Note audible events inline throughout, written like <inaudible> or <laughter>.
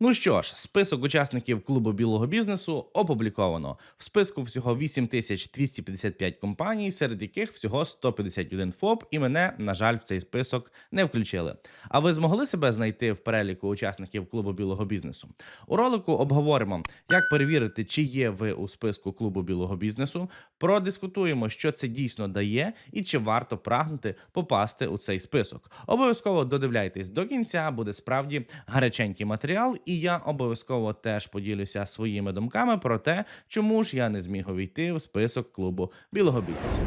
Ну що ж, список учасників клубу білого бізнесу опубліковано. В списку всього 8255 компаній, серед яких всього 151 ФОП, і мене, на жаль, в цей список не включили. А ви змогли себе знайти в переліку учасників клубу білого бізнесу? У ролику обговоримо, як перевірити, чи є ви у списку клубу білого бізнесу. Продискутуємо, що це дійсно дає, і чи варто прагнути попасти у цей список. Обов'язково додивляйтесь до кінця, буде справді гаряченький матеріал, і я обов'язково теж поділюся своїми думками про те, чому ж я не зміг увійти в список клубу білого бізнесу.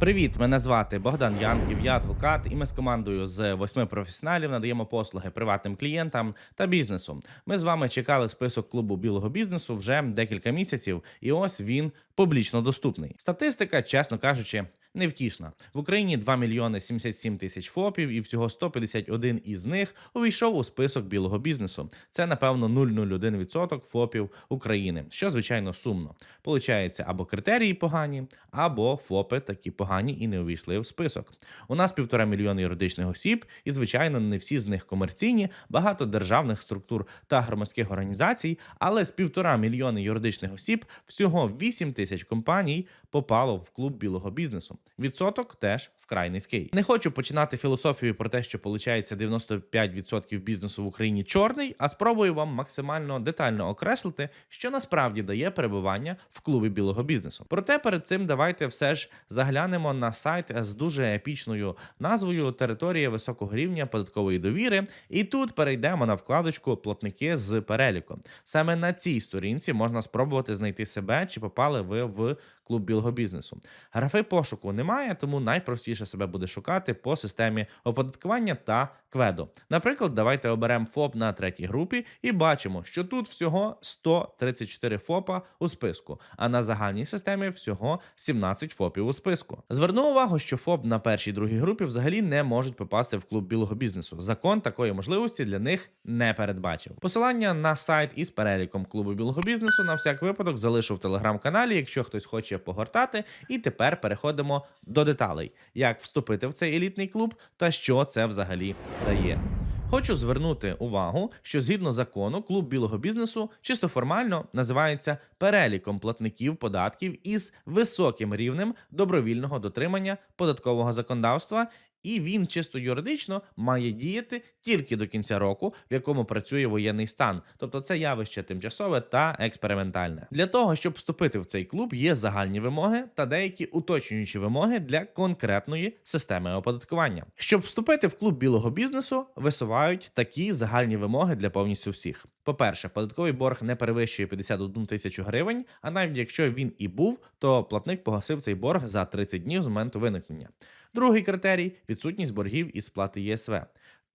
Привіт, мене звати Богдан Янків, я адвокат, і ми з командою з восьми професіоналів надаємо послуги приватним клієнтам та бізнесу. Ми з вами чекали список клубу білого бізнесу вже декілька місяців, і ось він публічно доступний. Статистика, чесно кажучи, невтішна. В Україні 2 мільйони 77 тисяч ФОПів, і всього 151 із них увійшов у список білого бізнесу. Це напевно 0,01% ФОПів України, що звичайно сумно. Получається, або критерії погані, або ФОПи такі погані і не увійшли в список. У нас півтора мільйони юридичних осіб, і звичайно, не всі з них комерційні, багато державних структур та громадських організацій, але з півтора мільйони юридичних осіб всього 8 тисяч компаній попало в клуб білого бізнесу. Відсоток теж вкрай низький. Не хочу починати філософію про те, що виходить 95% бізнесу в Україні чорний, а спробую вам максимально детально окреслити, що насправді дає перебування в клубі білого бізнесу. Проте перед цим давайте все ж заглянемо на сайт з дуже епічною назвою Територія високого рівня податкової довіри. І тут перейдемо на вкладочку Платники з переліку. Саме на цій сторінці можна спробувати знайти себе, чи попали ви в клуб білого бізнесу. Графи пошуку немає, тому найпростіше себе буде шукати по системі оподаткування та кведу. Наприклад, давайте оберемо ФОП на третій групі і бачимо, що тут всього 134 ФОПа у списку, а на загальній системі всього 17 ФОПів у списку. Зверну увагу, що ФОП на першій другій групі взагалі не можуть попасти в клуб білого бізнесу. Закон такої можливості для них не передбачив. Посилання на сайт із переліком клубу білого бізнесу на всяк випадок залишу в телеграм-каналі, якщо хтось хоче погортати. І тепер переходимо до деталей, як вступити в цей елітний клуб та що це взагалі дає. Хочу звернути увагу, що згідно закону, клуб білого бізнесу чисто формально називається переліком платників податків із високим рівнем добровільного дотримання податкового законодавства. І він чисто юридично має діяти тільки до кінця року, в якому працює воєнний стан. Тобто це явище тимчасове та експериментальне. Для того щоб вступити в цей клуб, є загальні вимоги та деякі уточнюючі вимоги для конкретної системи оподаткування. Щоб вступити в клуб білого бізнесу, висувають такі загальні вимоги для повністю всіх. По-перше, податковий борг не перевищує 51 тисячу гривень, а навіть якщо він і був, то платник погасив цей борг за 30 днів з моменту виникнення. Другий критерій відсутність боргів і сплати ЄСВ.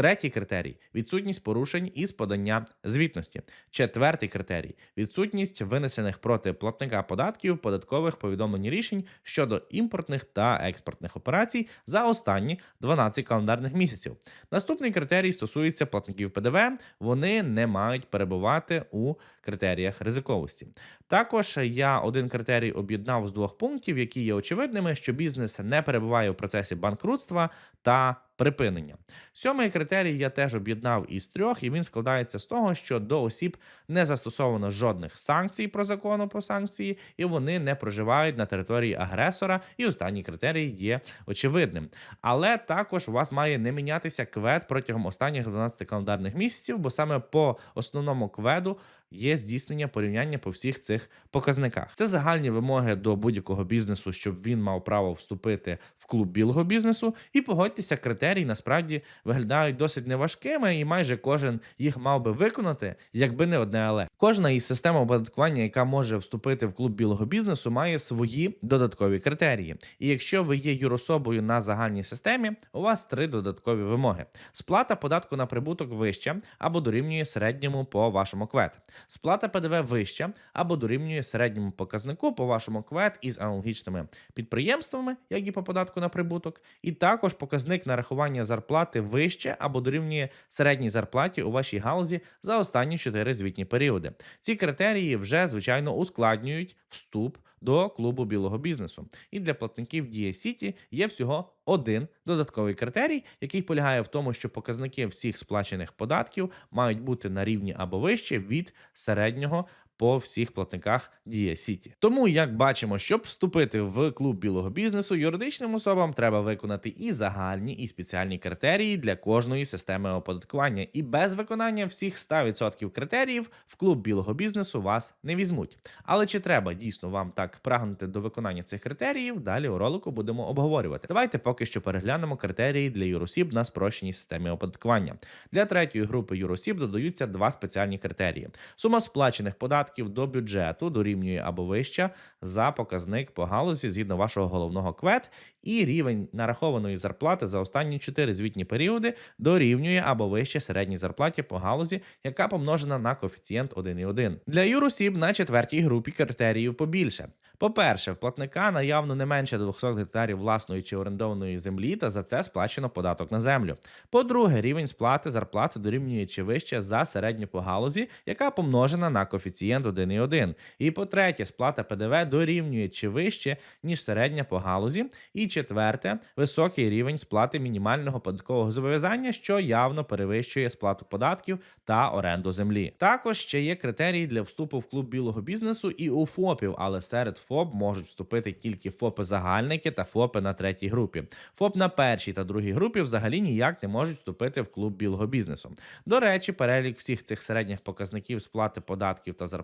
Третій критерій відсутність порушень із подання звітності. Четвертий критерій відсутність винесених проти платника податків податкових повідомлень рішень щодо імпортних та експортних операцій за останні 12 календарних місяців. Наступний критерій стосується платників ПДВ. Вони не мають перебувати у критеріях ризиковості. Також я один критерій об'єднав з двох пунктів, які є очевидними, що бізнес не перебуває у процесі банкрутства та припинення. Сьомий критерій я теж об'єднав із трьох, і він складається з того, що до осіб не застосовано жодних санкцій про закону про санкції, і вони не проживають на території агресора. І останній критерій є очевидним. Але також у вас має не мінятися квед протягом останніх 12 календарних місяців, бо саме по основному кведу. Є здійснення порівняння по всіх цих показниках. Це загальні вимоги до будь-якого бізнесу, щоб він мав право вступити в клуб білого бізнесу. І погодьтеся, критерії насправді виглядають досить неважкими, і майже кожен їх мав би виконати, якби не одне але. Кожна із систем оподаткування, яка може вступити в клуб білого бізнесу, має свої додаткові критерії. І якщо ви є юрособою на загальній системі, у вас три додаткові вимоги: сплата податку на прибуток вища або дорівнює середньому по вашому квет. Сплата ПДВ вища або дорівнює середньому показнику по вашому квет із аналогічними підприємствами, як і по податку на прибуток, і також показник нарахування зарплати вище або дорівнює середній зарплаті у вашій галузі за останні 4 звітні періоди. Ці критерії вже звичайно ускладнюють вступ до клубу білого бізнесу. І для платників Дія Сіті є всього один додатковий критерій, який полягає в тому, що показники всіх сплачених податків мають бути на рівні або вище від середнього. По всіх платниках Дія Сіті. Тому, як бачимо, щоб вступити в клуб білого бізнесу, юридичним особам треба виконати і загальні, і спеціальні критерії для кожної системи оподаткування. І без виконання всіх 100% критеріїв в клуб білого бізнесу вас не візьмуть. Але чи треба дійсно вам так прагнути до виконання цих критеріїв? Далі у ролику будемо обговорювати. Давайте поки що переглянемо критерії для юросіб на спрощеній системі оподаткування. Для третьої групи юросіб додаються два спеціальні критерії: сума сплачених податків до бюджету дорівнює або вища за показник по галузі згідно вашого головного квет, і рівень нарахованої зарплати за останні 4 звітні періоди дорівнює або вище середній зарплаті по галузі, яка помножена на коефіцієнт 1,1. Для юросіб на четвертій групі критеріїв побільше. По-перше, в платника наявно не менше 200 гектарів власної чи орендованої землі, та за це сплачено податок на землю. По-друге, рівень сплати зарплати дорівнює чи вище за середню по галузі, яка помножена на коефіцієнт 1,1. І по-третє, сплата ПДВ дорівнює чи вище, ніж середня по галузі. І четверте, високий рівень сплати мінімального податкового зобов'язання, що явно перевищує сплату податків та оренду землі. Також ще є критерії для вступу в клуб білого бізнесу і у ФОПів, але серед ФОП можуть вступити тільки ФОПи-загальники та ФОПи на третій групі. ФОП на першій та другій групі взагалі ніяк не можуть вступити в клуб білого бізнесу. До речі, перелік всіх цих середніх показників сплати податків та зарплати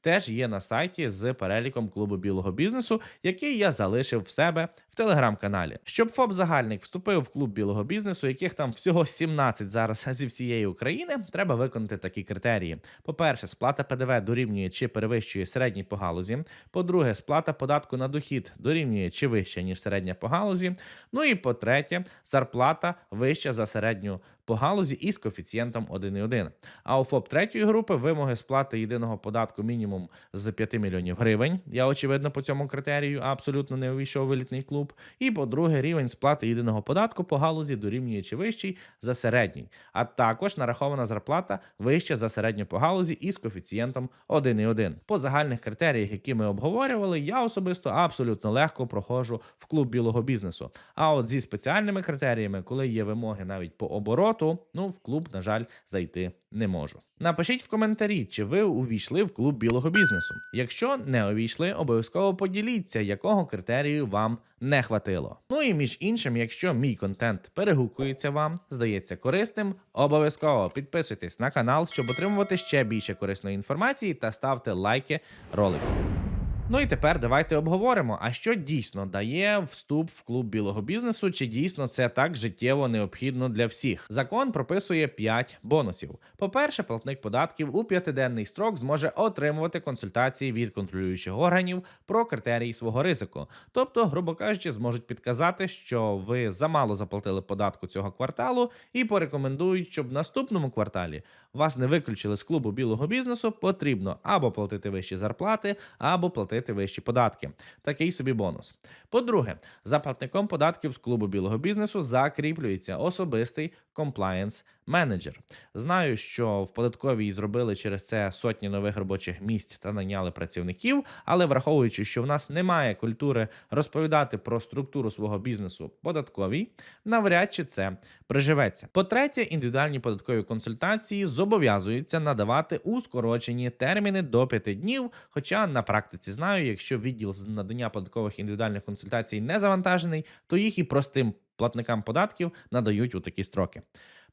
теж є на сайті з переліком клубу білого бізнесу, який я залишив в себе в телеграм-каналі. Щоб ФОП загальник вступив в клуб білого бізнесу, яких там всього 17 зараз <laughs> зі всієї України, треба виконати такі критерії: по-перше, сплата ПДВ дорівнює чи перевищує середній по галузі. По-друге, сплата податку на дохід дорівнює чи вища, ніж середня по галузі. Ну і по-третє, зарплата вища за середню по галузі із коефіцієнтом 1,1. А у ФОП третьої групи вимоги сплати єдиного податку мінімум з 5 мільйонів гривень. Я очевидно по цьому критерію абсолютно не увійшов в елітний клуб. І по-друге, рівень сплати єдиного податку по галузі дорівнює чи вищий за середній, а також нарахована зарплата вища за середню по галузі із коефіцієнтом 1,1. По загальних критеріях, які ми обговорювали, я особисто абсолютно легко проходжу в клуб білого бізнесу. А от зі спеціальними критеріями, коли є вимоги навіть по обороту, ну в клуб, на жаль, зайти не можу. Напишіть в коментарі, чи ви увійшли в клуб білого бізнесу. Якщо не увійшли, обов'язково поділіться, якого критерію вам не хватило. Ну і між іншим, якщо мій контент перегукується вам, здається корисним, обов'язково підписуйтесь на канал, щоб отримувати ще більше корисної інформації та ставте лайки ролику. Ну і тепер давайте обговоримо, а що дійсно дає вступ в клуб білого бізнесу, чи дійсно це так життєво необхідно для всіх. Закон прописує 5 бонусів. По-перше, платник податків у п'ятиденний строк зможе отримувати консультації від контролюючих органів про критерії свого ризику. Тобто, грубо кажучи, зможуть підказати, що ви замало заплатили податку цього кварталу, і порекомендують, щоб в наступному кварталі вас не виключили з клубу білого бізнесу, потрібно або платити вищі зарплати, або платити вищі податки. Такий собі бонус. По-друге, за платником податків з клубу білого бізнесу закріплюється особистий комплаєнс менеджер. Знаю, що в податковій зробили через це сотні нових робочих місць та найняли працівників, але враховуючи, що в нас немає культури розповідати про структуру свого бізнесу податковій, навряд чи це приживеться. По-третє, індивідуальні податкові консультації зобов'язуються надавати у скорочені терміни до 5 днів. Хоча на практиці знаю, якщо відділ з надання податкових індивідуальних консультацій не завантажений, то їх і простим платникам податків надають у такі строки.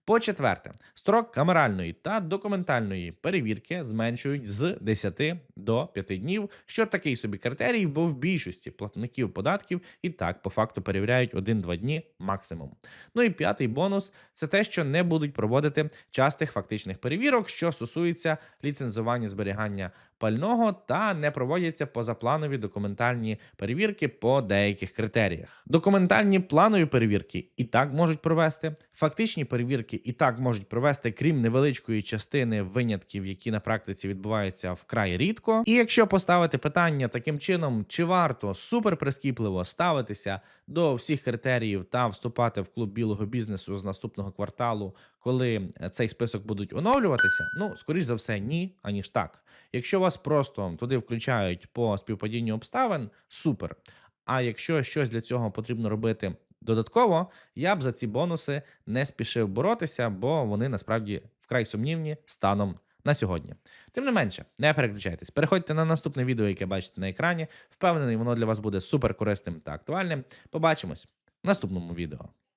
По четверте, строк камеральної та документальної перевірки зменшують з 10 до 5 днів, що такий собі критерій, бо в більшості платників податків і так по факту перевіряють 1-2 дні максимум. Ну і п'ятий бонус це те, що не будуть проводити частих фактичних перевірок, що стосується ліцензування зберігання пального та не проводяться позапланові документальні перевірки по деяких критеріях. Документальні планові перевірки і так можуть провести. Фактичні перевірки помилки і так можуть провести, крім невеличкої частини винятків, які на практиці відбуваються вкрай рідко. І якщо поставити питання таким чином, чи варто супер прискіпливо ставитися до всіх критеріїв та вступати в клуб білого бізнесу з наступного кварталу, коли цей список будуть оновлюватися, ну скоріш за все, ні, аніж так. Якщо вас просто туди включають по співпадінню обставин, супер. А якщо щось для цього потрібно робити додатково, я б за ці бонуси не спішив боротися, бо вони насправді вкрай сумнівні станом на сьогодні. Тим не менше, не переключайтесь. Переходьте на наступне відео, яке бачите на екрані. Впевнений, воно для вас буде супер корисним та актуальним. Побачимось в наступному відео.